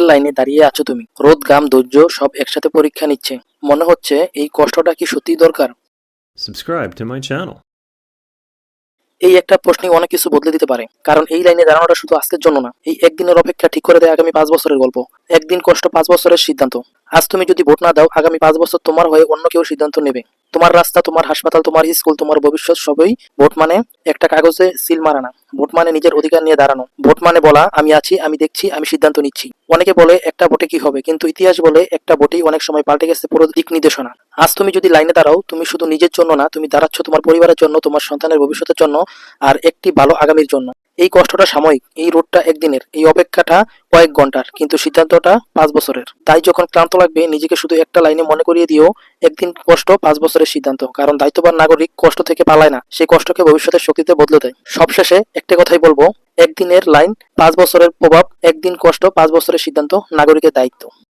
স্কুলের লাইনে দাঁড়িয়ে আছো তুমি। রোদ গাম ধৈর্য সব একসাথে পরীক্ষা নিচ্ছে। মনে হচ্ছে এই কষ্টটা কি সত্যি দরকার? সাবস্ক্রাইব টু মাই চ্যানেল এই একটা প্রশ্নে অনেক কিছু বদলে দিতে পারে কারণ এই লাইনে দাঁড়ানোটা শুধু আজকের জন্য না এই একদিনের অপেক্ষা ঠিক করে দেয় আগামী পাঁচ বছরের গল্প। একদিন কষ্ট পাঁচ বছরের সিদ্ধান্ত। আজ তুমি যদি ভোট না দাও, আগামী পাঁচ বছর তোমার হয়ে অন্য কেউ সিদ্ধান্ত নেবে। তোমার রাস্তা, তোমার হাসপাতাল, তোমার স্কুল, তোমার ভবিষ্যৎ সবই ভোট মানে একটা কাগজে সিল মারা না ভোট মানে নিজের অধিকার নিয়ে দাঁড়ানো। ভোট মানে বলা, আমি আছি, আমি দেখছি, আমি সিদ্ধান্ত নিচ্ছি। অনেকে বলে, একটা ভোটে কি হবে? কিন্তু ইতিহাস বলে, একটা ভোটেই অনেক সময় পাল্টে গেছে পুরো দিক নির্দেশনা। আজ তুমি যদি লাইনে দাঁড়াও, তুমি শুধু নিজের জন্য না, তুমি দাঁড়াচ্ছ তোমার পরিবারের জন্য, তোমার সন্তানের ভবিষ্যতের জন্য, আর একটি ভালো আগামীর জন্য। এই কষ্টটা সাময়িক, এই রোডটা একদিনের, এই অপেক্ষাটা কয়েক ঘণ্টার, কিন্তু সিদ্ধান্তটা পাঁচ বছরের। তাই যখন ক্লান্ত লাগবে, নিজেকে শুধু একটা লাইনে মনে করিয়ে দিও একদিন কষ্ট পাঁচ বছরের সিদ্ধান্ত, কারণ দায়িত্ববান নাগরিক কষ্ট থেকে পালায় না সেই কষ্টকে ভবিষ্যতের শক্তিতে বদলে দেয়। সবশেষে একটা কথাই বলব, একদিনের লাইন পাঁচ বছরের প্রভাব, একদিন কষ্ট পাঁচ বছরের সিদ্ধান্ত, নাগরিকের দায়িত্ব।